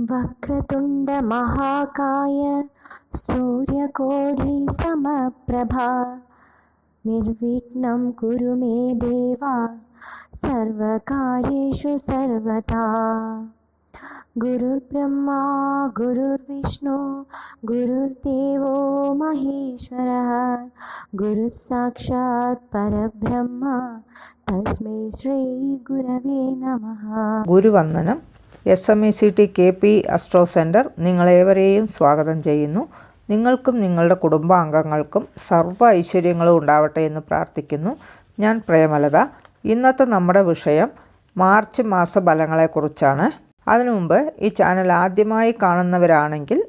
वक्रतुण्डमहाकाय सूर्यकोढिसमप्रभा निर्विघ्नं कुरु मे देवा सर्वकार्येषु सर्वथा। गुरुर्ब्रह्मा गुरुर्विष्णु गुरुर्देवो महेश्वरः। गुरुस्साक्षात् परब्रह्म तस्मै श्रीगुरवे नमः। गुरुवङ्गनम् S M E C T K P astro centre നിങ്ങളേവരെയും സ്വാഗതം ചെയ്യുന്നു. നിങ്ങൾക്കും നിങ്ങളുടെ കുടുംബാംഗങ്ങൾക്കും സർവ ഐശ്വര്യങ്ങളും ഉണ്ടാവട്ടെ എന്ന് പ്രാർത്ഥിക്കുന്നു. ഞാൻ പ്രേമലത. ഇന്നത്തെ നമ്മുടെ വിഷയം മാർച്ച് മാസ ഫലങ്ങളെക്കുറിച്ചാണ്. അതിനു മുമ്പ് ഈ ചാനൽ ആദ്യമായി കാണുന്നവരാണെങ്കിൽ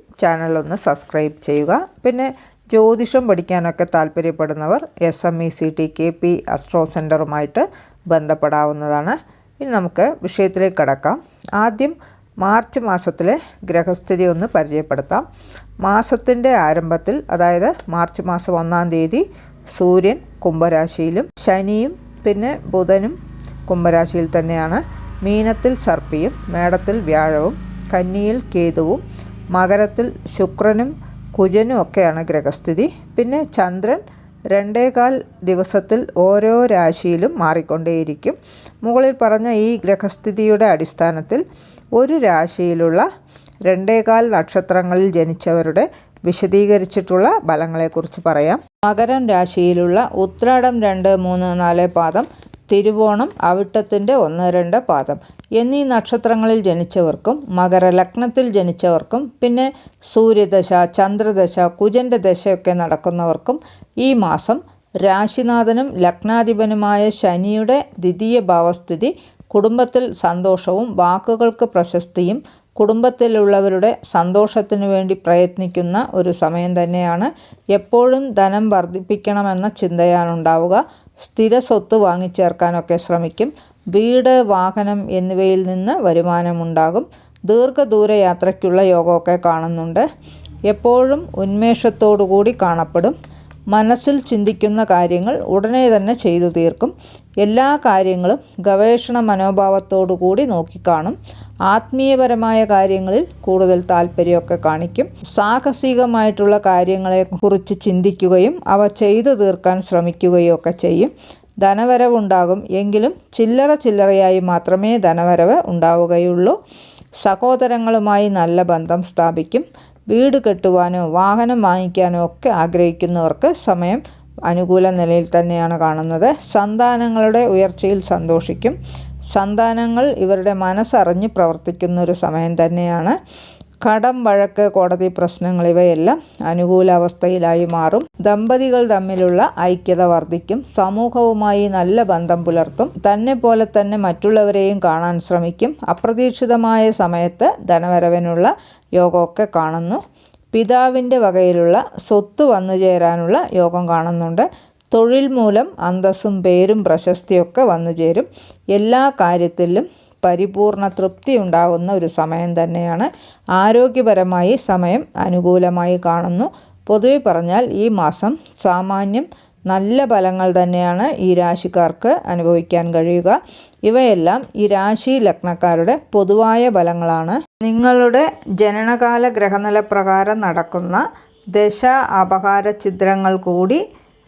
ഒന്ന് സബ്സ്ക്രൈബ് ചെയ്യുക. പിന്നെ ജ്യോതിഷം പഠിക്കാനൊക്കെ താല്പര്യപ്പെടുന്നവർ S M E C T K P astro സെന്ററുമായിട്ട് ബന്ധപ്പെടാവുന്നതാണ്. ഇനി നമുക്ക് വിഷയത്തിലേക്ക് കടക്കാം. ആദ്യം മാർച്ച് മാസത്തിലെ ഗ്രഹസ്ഥിതി ഒന്ന് പരിചയപ്പെടുത്താം. മാസത്തിന്റെ ആരംഭത്തിൽ അതായത് മാർച്ച് മാസം ഒന്നാം തീയതി സൂര്യൻ കുംഭരാശിയിലും ശനിയും പിന്നെ ബുധനും കുംഭരാശിയിൽ തന്നെയാണ്. മീനത്തിൽ സർപ്പിയും മേടത്തിൽ വ്യാഴവും കന്നിയിൽ കേതുവും മകരത്തിൽ ശുക്രനും കുജനും ഒക്കെയാണ് ഗ്രഹസ്ഥിതി. പിന്നെ ചന്ദ്രൻ രണ്ടേകാൽ ദിവസത്തിൽ ഓരോ രാശിയിലും മാറിക്കൊണ്ടേയിരിക്കും. മുകളിൽ പറഞ്ഞ ഈ ഗ്രഹസ്ഥിതിയുടെ അടിസ്ഥാനത്തിൽ ഒരു രാശിയിലുള്ള രണ്ടേകാൽ നക്ഷത്രങ്ങളിൽ ജനിച്ചവരുടെ വിശദീകരിച്ചിട്ടുള്ള ഫലങ്ങളെക്കുറിച്ച് പറയാം. മകരം രാശിയിലുള്ള ഉത്രാടം രണ്ട് മൂന്ന് നാല് പാദം തിരുവോണം അവിട്ടത്തിന്റെ ഒന്ന് രണ്ട് പാദം. എന്നീ നക്ഷത്രങ്ങളിൽ ജനിച്ചവർക്കും മകരലഗ്നത്തിൽ ജനിച്ചവർക്കും പിന്നെ സൂര്യദശ ചന്ദ്രദശ കുജന്റെ ദശയൊക്കെ നടക്കുന്നവർക്കും ഈ മാസം രാശിനാഥനും ലഗ്നാധിപനുമായ ശനിയുടെ ദ്വിതീയ ഭാവസ്ഥിതി കുടുംബത്തിൽ സന്തോഷവും വാക്കുകൾക്ക് പ്രശസ്തിയും കുടുംബത്തിലുള്ളവരുടെ സന്തോഷത്തിനു വേണ്ടി പ്രയത്നിക്കുന്ന ഒരു സമയം തന്നെയാണ് എപ്പോഴും ധനം വർദ്ധിപ്പിക്കണമെന്ന ചിന്തയാണുണ്ടാവുക. സ്ഥിര സ്വത്ത് വാങ്ങിച്ചേർക്കാനൊക്കെ ശ്രമിക്കും. വീട് വാഹനം എന്നിവയിൽ നിന്ന് വരുമാനമുണ്ടാകും. ദീർഘദൂര യാത്രയ്ക്കുള്ള യോഗമൊക്കെ കാണുന്നുണ്ട്. എപ്പോഴും ഉന്മേഷത്തോടു കൂടി കാണപ്പെടും. മനസ്സിൽ ചിന്തിക്കുന്ന കാര്യങ്ങൾ ഉടനെ തന്നെ ചെയ്തു തീർക്കും. എല്ലാ കാര്യങ്ങളും ഗവേഷണ മനോഭാവത്തോടു കൂടി നോക്കിക്കാണും. ആത്മീയപരമായ കാര്യങ്ങളിൽ കൂടുതൽ താല്പര്യമൊക്കെ കാണിക്കും. സാഹസികമായിട്ടുള്ള കാര്യങ്ങളെ കുറിച്ച് ചിന്തിക്കുകയും അവ ചെയ്തു തീർക്കാൻ ശ്രമിക്കുകയും ഒക്കെ ചെയ്യും. ധനവരവുണ്ടാകും. എങ്കിലും ചില്ലറ ചില്ലറയായി മാത്രമേ ധനവരവ് ഉണ്ടാവുകയുള്ളൂ. സഹോദരങ്ങളുമായി നല്ല ബന്ധം സ്ഥാപിക്കും. വീട് കെട്ടുവാനോ വാഹനം വാങ്ങിക്കാനോ ഒക്കെ ആഗ്രഹിക്കുന്നവർക്ക് സമയം അനുകൂല നിലയിൽ തന്നെയാണ് കാണുന്നത്. സന്താനങ്ങളുടെ ഉയർച്ചയിൽ സന്തോഷിക്കും. സന്താനങ്ങൾ ഇവരുടെ മനസ്സറിഞ്ഞ് പ്രവർത്തിക്കുന്ന ഒരു സമയം തന്നെയാണ്. കടം വഴക്ക് കോടതി പ്രശ്നങ്ങൾ ഇവയെല്ലാം അനുകൂലാവസ്ഥയിലായി മാറും. ദമ്പതികൾ തമ്മിലുള്ള ഐക്യത വർദ്ധിക്കും. സമൂഹവുമായി നല്ല ബന്ധം പുലർത്തും. തന്നെ പോലെ തന്നെ മറ്റുള്ളവരെയും കാണാൻ ശ്രമിക്കും. അപ്രതീക്ഷിതമായ സമയത്ത് ധനവരവിനുള്ള യോഗമൊക്കെ കാണുന്നു. പിതാവിന്റെ വകയിലുള്ള സ്വത്ത് വന്നു ചേരാനുള്ള യോഗം കാണുന്നുണ്ട്. തൊഴിൽ മൂലം അന്തസ്സും പേരും പ്രശസ്തിയൊക്കെ വന്നു ചേരും. എല്ലാ കാര്യത്തിലും പരിപൂർണ തൃപ്തി ഉണ്ടാകുന്ന ഒരു സമയം തന്നെയാണ്. ആരോഗ്യപരമായി സമയം അനുകൂലമായി കാണുന്നു. പൊതുവെ പറഞ്ഞാൽ ഈ മാസം സാമാന്യം നല്ല ഫലങ്ങൾ തന്നെയാണ് ഈ രാശിക്കാർക്ക് അനുഭവിക്കാൻ കഴിയുക. ഇവയെല്ലാം ഈ രാശി ലഗ്നക്കാരുടെ പൊതുവായ ഫലങ്ങളാണ്. നിങ്ങളുടെ ജനനകാല ഗ്രഹനില പ്രകാരം നടക്കുന്ന ദശ അപകാര ചിത്രങ്ങൾ കൂടി